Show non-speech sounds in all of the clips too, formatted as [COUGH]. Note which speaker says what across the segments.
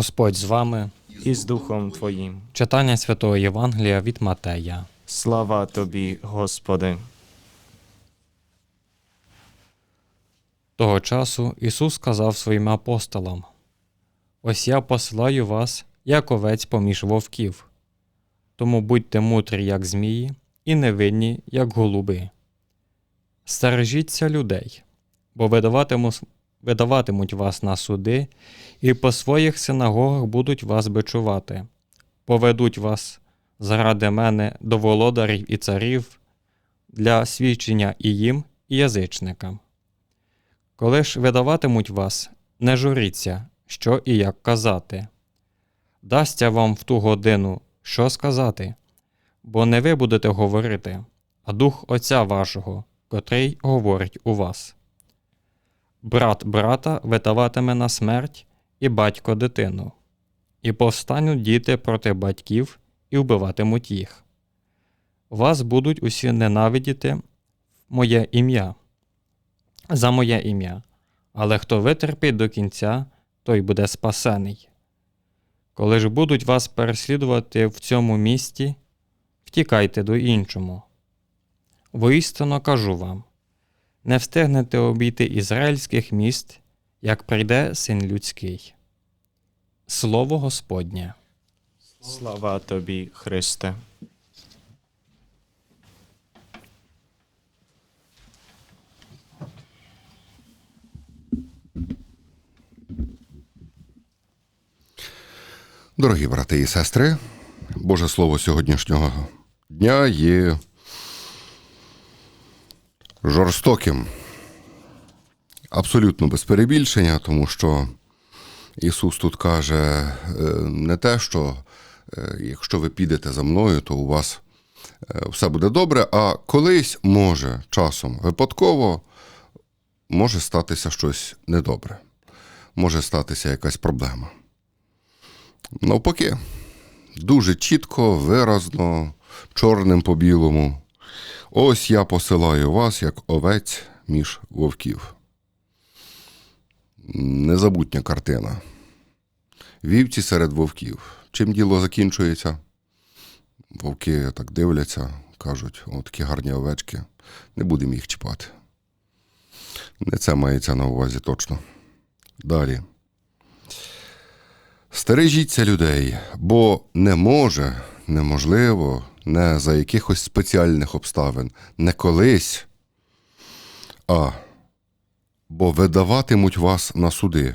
Speaker 1: Господь з вами.
Speaker 2: і з Духом Твоїм.
Speaker 1: Читання Святого Євангелія від Матея.
Speaker 2: Слава Тобі, Господи.
Speaker 1: Того часу Ісус сказав своїм апостолам: Ось я посилаю вас, як овець поміж вовків. Тому будьте мудрі, як змії, і невинні, як голуби. Стережіться людей, бо видаватиму- видаватимуть вас на суди, і по своїх синагогах будуть вас бичувати, поведуть вас заради мене до володарів і царів для свідчення і їм, і язичникам. Коли ж видаватимуть вас, не журіться, що і як казати. Дасться вам в ту годину, що сказати, бо не ви будете говорити, а дух Отця вашого, котрий говорить у вас. Брат брата видаватиме на смерть, і батько дитину, і повстануть діти проти батьків і вбиватимуть їх. Вас будуть усі ненавидіти моє ім'я за моє ім'я, але хто витерпить до кінця, той буде спасений. Коли ж будуть вас переслідувати в цьому місті, втікайте до іншому. Воістину кажу вам: не встигнете обійти ізраїльських міст, як прийде син людський. Слово Господнє.
Speaker 2: Слава Тобі, Христе.
Speaker 3: Дорогі брати і сестри, Боже Слово сьогоднішнього дня є жорстоким, абсолютно без перебільшення, тому що Ісус тут каже е, не те, що е, якщо ви підете за мною, то у вас е, все буде добре, а колись може часом випадково може статися щось недобре, може статися якась проблема. Навпаки, дуже чітко, виразно, чорним по білому. Ось я посилаю вас, як овець між вовків. Незабутня картина. Вівці серед вовків. Чим діло закінчується? Вовки так дивляться, кажуть, о, такі гарні овечки, не будемо їх чіпати. Не це мається на увазі точно. Далі. Стережіться людей, бо не може, неможливо, не за якихось спеціальних обставин, не колись, а бо видаватимуть вас на суди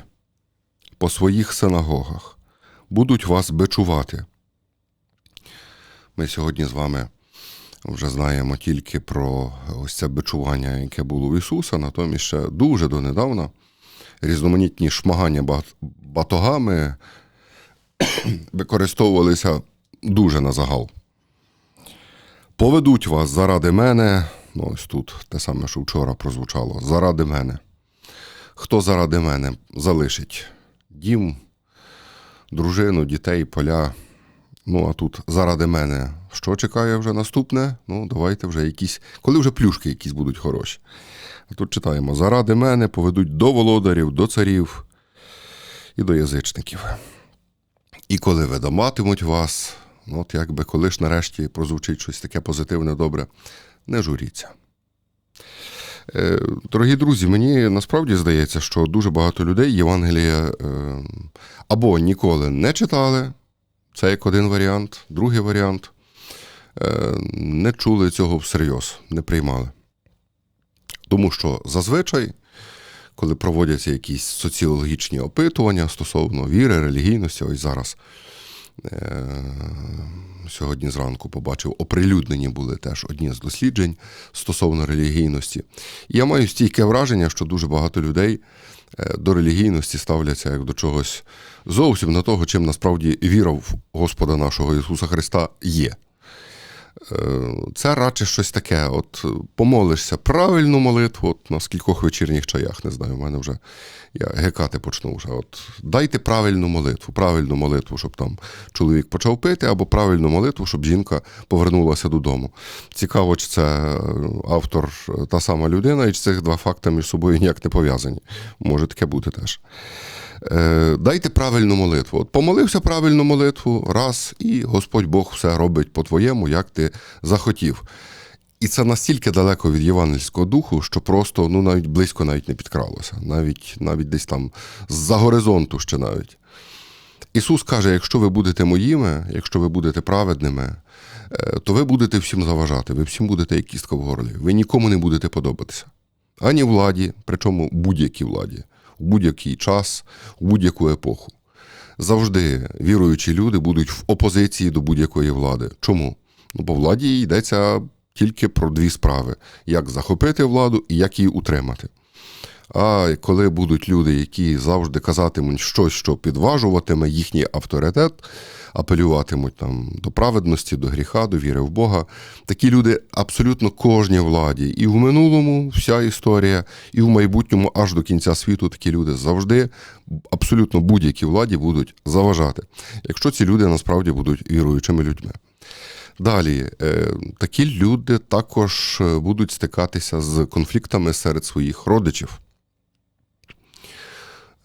Speaker 3: по своїх синагогах, будуть вас бичувати. Ми сьогодні з вами вже знаємо тільки про ось це бичування, яке було у Ісуса, натомість ще дуже донедавна різноманітні шмагання батогами [COUGHS] використовувалися дуже на загал. Поведуть вас заради мене. Ну, ось тут те саме, що вчора прозвучало. Заради мене. Хто заради мене залишить дім, дружину, дітей, поля. Ну, а тут заради мене. Що чекає вже наступне? Ну, давайте вже якісь. Коли вже плюшки якісь будуть хороші. А тут читаємо: заради мене поведуть до володарів, до царів і до язичників. І коли видаматимуть вас, ну, от якби коли ж нарешті прозвучить щось таке позитивне, добре, не журіться. Е, Дорогі друзі, мені насправді здається, що дуже багато людей Євангелія е, або ніколи не читали, це як один варіант, другий варіант, е, не чули цього всерйоз, не приймали. Тому що зазвичай коли проводяться якісь соціологічні опитування стосовно віри, релігійності, ось зараз сьогодні зранку побачив, оприлюднені були теж одні з досліджень стосовно релігійності. І я маю стійке враження, що дуже багато людей е, до релігійності ставляться як до чогось зовсім на того, чим насправді віра в Господа нашого Ісуса Христа є. Це радше щось таке. От помолишся правильну молитву, от на скількох вечірніх чаях, не знаю, в мене вже я гекати почну вже. От дайте правильну молитву, правильну молитву, щоб там чоловік почав пити, або правильну молитву, щоб жінка повернулася додому. Цікаво, чи це е, автор е, та сама людина, і чи цих два факти між собою ніяк не пов'язані. Може таке бути теж. Е, дайте правильну молитву. От помолився правильну молитву, раз, і Господь Бог все робить по-твоєму, як ти захотів. І це настільки далеко від євангельського духу, що просто ну, навіть близько навіть не підкралося, навіть, навіть десь там з-за горизонту ще навіть. Ісус каже: якщо ви будете моїми, якщо ви будете праведними, е, то ви будете всім заважати, ви всім будете як кістка в горлі. Ви нікому не будете подобатися. Ані владі, причому будь-якій владі, у будь-який час, у будь-яку епоху. Завжди віруючі люди будуть в опозиції до будь-якої влади. Чому? Ну, бо владі йдеться тільки про дві справи: як захопити владу і як її утримати. А коли будуть люди, які завжди казатимуть щось, що підважуватиме їхній авторитет, апелюватимуть там до праведності, до гріха, до віри в Бога, такі люди абсолютно кожній владі. І в минулому вся історія, і в майбутньому, аж до кінця світу, такі люди завжди, абсолютно будь-якій владі будуть заважати, якщо ці люди насправді будуть віруючими людьми. Далі, е, такі люди також е, будуть стикатися з конфліктами серед своїх родичів.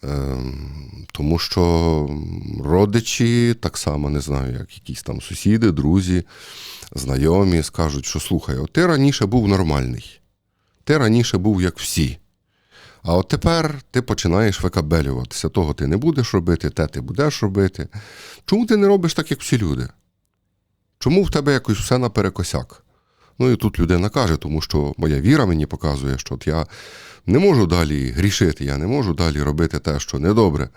Speaker 3: Ем, Тому що родичі так само не знаю, як якісь там сусіди, друзі, знайомі скажуть, що слухай, от ти раніше був нормальний, ти раніше був як всі. А от тепер ти починаєш викабелюватися. Того ти не будеш робити, те ти будеш робити. Чому ти не робиш так, як всі люди? Чому в тебе якось все наперекосяк? Ну і тут людина каже, тому що моя віра мені показує, що от я не можу далі грішити, я не можу далі робити те, що недобре.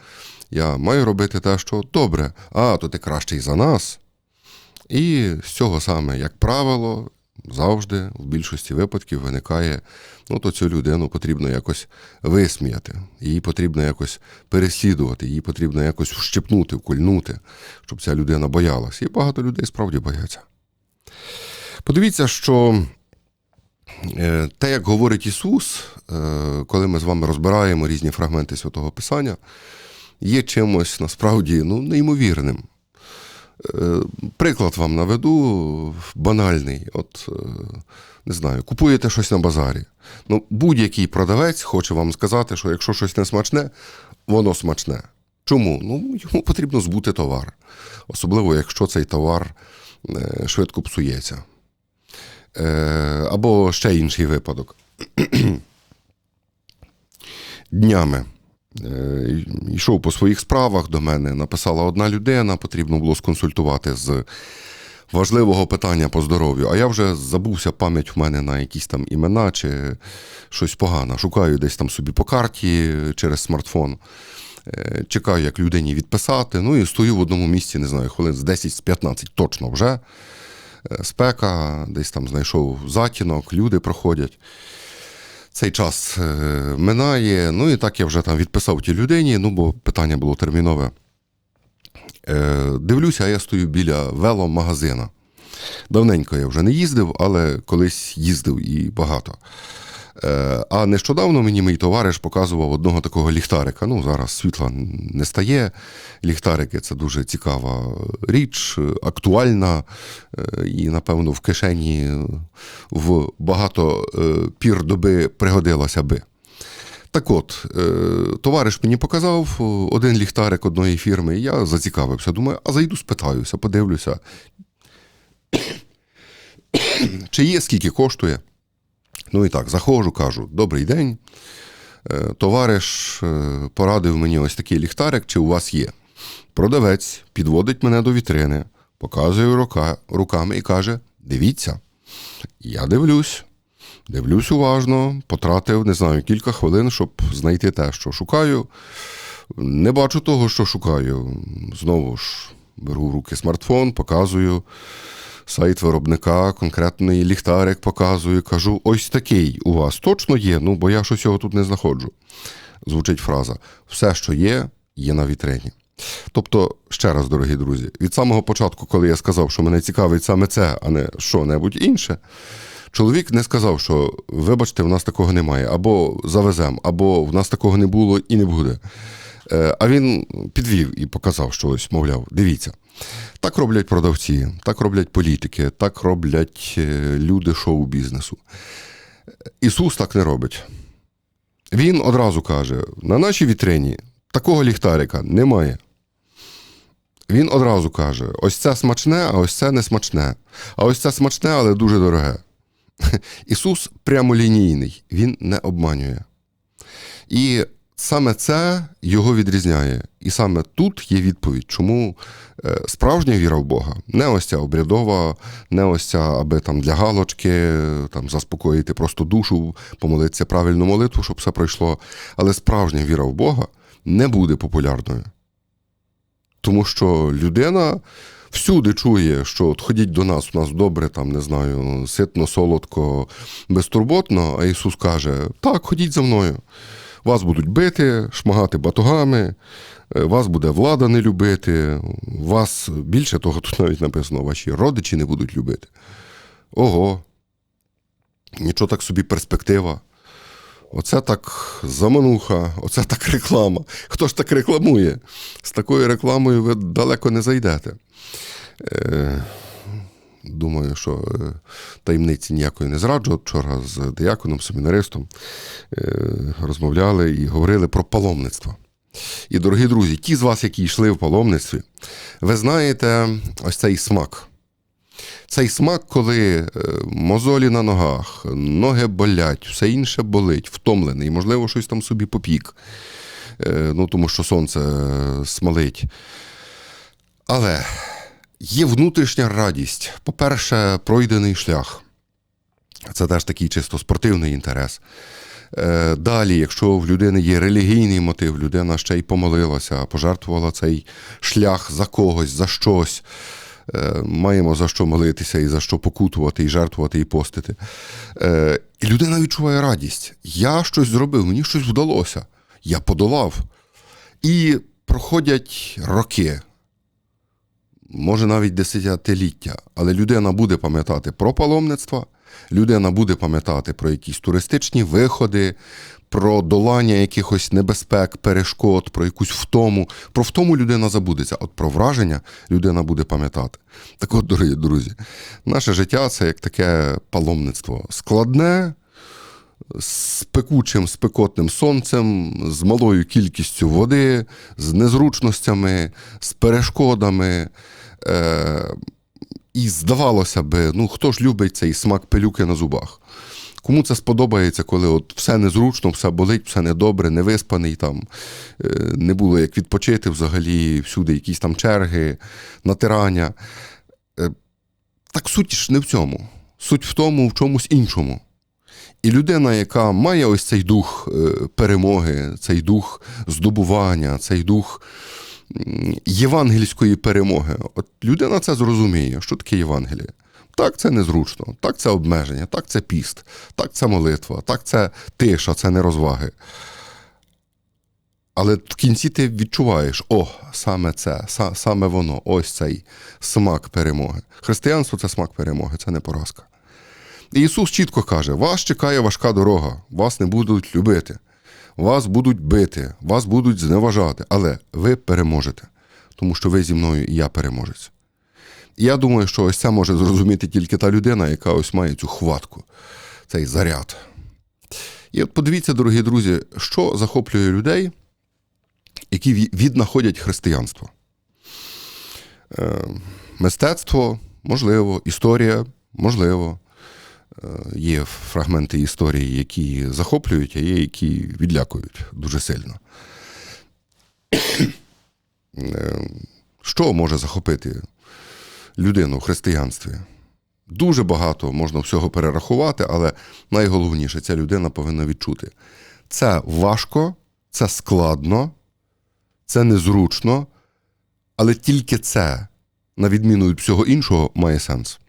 Speaker 3: Я маю робити те, що добре, а то ти кращий за нас. І з цього саме, як правило, завжди в більшості випадків виникає, ну то цю людину потрібно якось висміяти, її потрібно якось переслідувати, її потрібно якось вщепнути, вкольнути, щоб ця людина боялась. І багато людей справді бояться. Подивіться, що те, як говорить Ісус, е, коли ми з вами розбираємо різні фрагменти Святого Писання, є чимось насправді ну, неймовірним. Е, Приклад вам наведу банальний. От, е, не знаю, купуєте щось на базарі. Ну, будь-який продавець хоче вам сказати, що якщо щось не смачне, воно смачне. Чому? Ну, йому потрібно збути товар. Особливо, якщо цей товар швидко псується. Або ще інший випадок. Днями йшов по своїх справах до мене, написала одна людина, потрібно було сконсультувати з важливого питання по здоров'ю. А я вже забувся пам'ять в мене на якісь там імена чи щось погане. Шукаю десь там собі по карті через смартфон. Чекаю, як людині відписати. Ну і стою в одному місці, не знаю, хвилин з 10-15 точно вже. Е, Спека, десь там знайшов затінок, люди проходять. Цей час е, минає. Ну і так я вже там відписав тій людині, ну бо питання було термінове. Е, Дивлюся, а я стою біля веломагазина. Давненько я вже не їздив, але колись їздив і багато. Е, А нещодавно мені мій товариш показував одного такого ліхтарика. Ну, зараз світла не стає. Ліхтарики це дуже цікава річ, актуальна е, і, напевно, в кишені в багато е, пір доби пригодилася би. Так от, товариш мені показав один ліхтарик одної фірми, і я зацікавився. Думаю, а зайду спитаюся, подивлюся, [COUGHS] чи є, скільки коштує. Ну і так, заходжу, кажу: добрий день. Е, Товариш е, порадив мені ось такий ліхтарик, чи у вас є. Продавець підводить мене до вітрини, показує рука, руками і каже: Дивіться. Я дивлюсь, дивлюсь уважно, потратив, не знаю, кілька хвилин, щоб знайти те, що шукаю. Не бачу того, що шукаю. Знову ж беру в руки смартфон, показую сайт виробника, конкретний ліхтарик показую, кажу: ось такий у вас точно є, ну бо я щось його тут не знаходжу. Звучить фраза: все, що є, є на вітрині. Тобто, ще раз, дорогі друзі, від самого початку, коли я сказав, що мене цікавить саме це, а не що-небудь інше, чоловік не сказав, що вибачте, в нас такого немає, або завеземо, або в нас такого не було і не буде. Е, А він підвів і показав, що ось, мовляв, дивіться. Так роблять продавці, так роблять політики, так роблять е, люди шоу-бізнесу. Ісус так не робить. Він одразу каже: на нашій вітрині такого ліхтарика немає. Він одразу каже: ось це смачне, а ось це не смачне. А ось це смачне, але дуже дороге. [LAUGHS] Ісус прямолінійний, Він не обманює. І саме це його відрізняє. І саме тут є відповідь, чому е, справжня віра в Бога, не ось ця обрядова, не ось ця, аби там для галочки, там заспокоїти просто душу, помолитися правильну молитву, щоб все пройшло. Але справжня віра в Бога не буде популярною. Тому що людина всюди чує, що от ходіть до нас, у нас добре, там, не знаю, ситно, солодко, безтурботно, а Ісус каже: так, ходіть за мною. Вас будуть бити, шмагати батогами, е, вас буде влада не любити, вас більше того, [LAUGHS] тут навіть написано, ваші родичі не будуть любити. Ого. Нічого так собі перспектива. Оце так замануха, оце так [LAUGHS] реклама. Хто ж так рекламує? З такою рекламою ви далеко не зайдете. Е, думаю, що е, таємниці ніякої не зраджу. Вчора з дияконом, семінаристом е, розмовляли і говорили про паломництво. І, дорогі друзі, ті з вас, які йшли в паломництві, ви знаєте ось цей смак. Цей смак, коли е, мозолі на ногах, ноги болять, все інше болить, втомлений, можливо, щось там собі попік, ну, тому що сонце смалить. Але є внутрішня радість. По-перше, пройдений шлях. Це теж такий чисто спортивний інтерес. Е, Далі, якщо в людини є релігійний мотив, людина ще й помолилася, пожертвувала цей шлях за когось, за щось. Е, Маємо за що молитися і за що покутувати, і жертвувати, і постити. Е, І людина відчуває радість. Я щось зробив, мені щось вдалося. Я подолав. І проходять роки, може навіть десятиліття, але людина буде пам'ятати про паломництво, людина буде пам'ятати про якісь туристичні виходи, про долання якихось небезпек, перешкод, про якусь втому. Про втому людина забудеться, от про враження людина буде пам'ятати. Так от, дорогі друзі, наше життя це як таке паломництво. Складне, з пекучим спекотним сонцем, з малою кількістю води, з незручностями, з перешкодами. Е- і здавалося би, ну хто ж любить цей смак пилюки на зубах? Кому це сподобається, коли от все незручно, все болить, все недобре, невиспаний, там, е, не було як відпочити взагалі, всюди якісь там черги, натирання. Е, Так суть ж не в цьому. Суть в тому, в чомусь іншому. І людина, яка має ось цей дух е, перемоги, цей дух здобування, цей дух євангельської перемоги, от людина це зрозуміє, що таке Євангеліє. Так, це незручно, так це обмеження, так це піст, так це молитва, так це тиша, це не розваги. Але в кінці ти відчуваєш, о, саме це, саме воно, ось цей смак перемоги. Християнство це смак перемоги, це не поразка. І Ісус чітко каже: вас чекає важка дорога, вас не будуть любити, вас будуть бити, вас будуть зневажати, але ви переможете, тому що ви зі мною і я переможець. І я думаю, що ось це може зрозуміти тільки та людина, яка ось має цю хватку, цей заряд. І от подивіться, дорогі друзі, що захоплює людей, які віднаходять християнство. Е, Мистецтво, можливо, історія, можливо. Е, Є фрагменти історії, які захоплюють, а є, які відлякують дуже сильно. Е, Що може захопити людину в християнстві? Дуже багато можна всього перерахувати, але найголовніше, ця людина повинна відчути. Це важко, це складно, це незручно, але тільки це, на відміну від всього іншого, має сенс.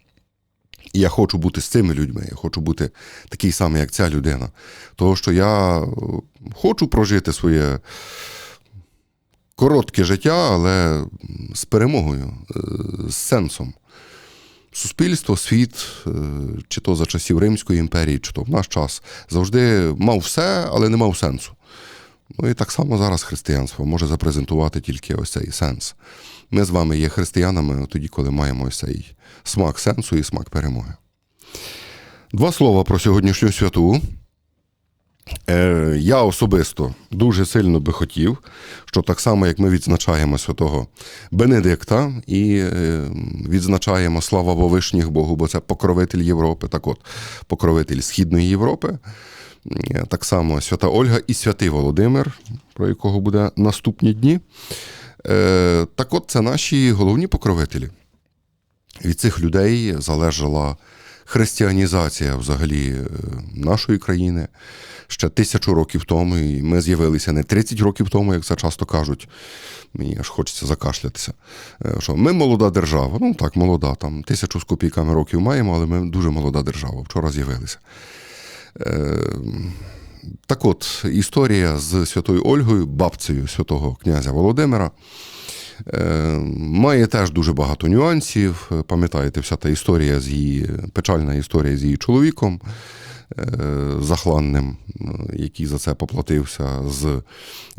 Speaker 3: І я хочу бути з цими людьми, я хочу бути такий самий, як ця людина. Того, що я е, хочу прожити своє коротке життя, але з перемогою, е, з сенсом. Суспільство, світ, е, чи то за часів Римської імперії, чи то в наш час, завжди мав все, але не мав сенсу. Ну і так само зараз християнство може запрезентувати тільки ось цей сенс. Ми з вами є християнами тоді, коли маємо ось цей смак сенсу і смак перемоги. Два слова про сьогоднішню святу. Е, Я особисто дуже сильно би хотів, що так само, як ми відзначаємо святого Бенедикта і е, відзначаємо слава Вовишніх Богу, бо це покровитель Європи, так от, покровитель Східної Європи. Е, Так само свята Ольга і святий Володимир, про якого буде наступні дні. Е, Так от, це наші головні покровителі. Від цих людей залежала християнізація взагалі е, нашої країни ще тисячу років тому, і ми з'явилися не 30 років тому, як це часто кажуть. Мені аж хочеться закашлятися. Що ми молода держава. Ну так, молода, там тисячу з копійками років маємо, але ми дуже молода держава. Вчора з'явилися. Е, Так от, історія з святою Ольгою, бабцею святого князя Володимира. Е, Має теж дуже багато нюансів. Пам'ятаєте, вся та історія з її, печальна історія з її чоловіком захланним, е, який за це поплатився, з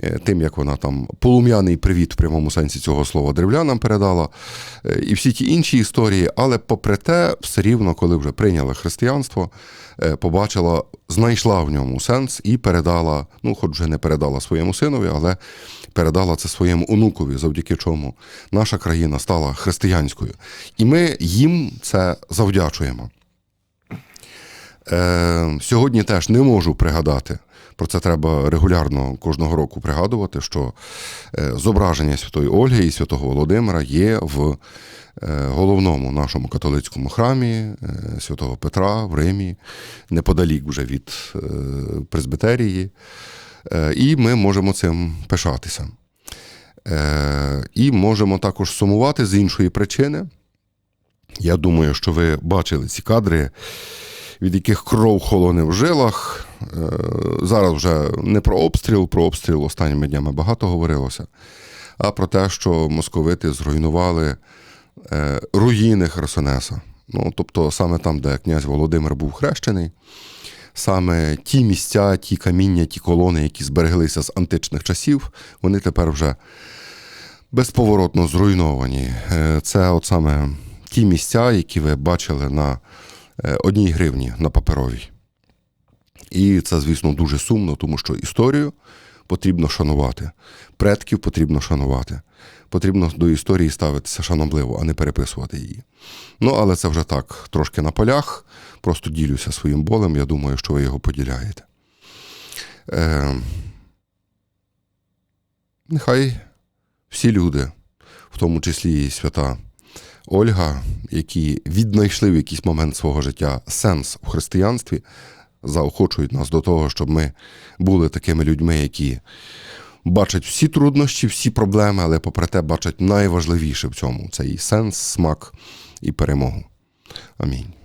Speaker 3: е, тим, як вона там полум'яний привіт в прямому сенсі цього слова древлянам передала, е, і всі ті інші історії. Але попри те, все рівно, коли вже прийняла християнство, е, побачила, знайшла в ньому сенс і передала, ну, хоч вже не передала своєму синові, але передала це своєму онукові, завдяки чому наша країна стала християнською. І ми їм це завдячуємо. Е, сьогодні теж не можу пригадати. Про це треба регулярно кожного року пригадувати, що е, зображення Святої Ольги і Святого Володимира є в е, головному нашому католицькому храмі е, Святого Петра в Римі, неподалік вже від Пресбитерії. І ми можемо цим пишатися. І можемо також сумувати з іншої причини. Я думаю, що ви бачили ці кадри, від яких кров холоне в жилах. Е, Зараз вже не про обстріл, про обстріл останніми днями багато говорилося, а про те, що московити зруйнували е, руїни Херсонеса. Ну, тобто саме там, де князь Володимир був хрещений, саме ті місця, ті каміння, ті колони, які збереглися з античних часів, вони тепер вже безповоротно зруйновані. Е, Це от саме ті місця, які ви бачили на одній гривні на паперовій. І це, звісно, дуже сумно, тому що історію потрібно шанувати, предків потрібно шанувати. Потрібно до історії ставитися шанобливо, а не переписувати її. Ну, але це вже так, трошки на полях. Просто ділюся своїм болем. Я думаю, що ви його поділяєте. Е, нехай всі люди, в тому числі і свята Ольга, які віднайшли в якийсь момент свого життя сенс в християнстві, заохочують нас до того, щоб ми були такими людьми, які бачать всі труднощі, всі проблеми, але попри те бачать найважливіше в цьому це і сенс, смак і перемогу. Амінь.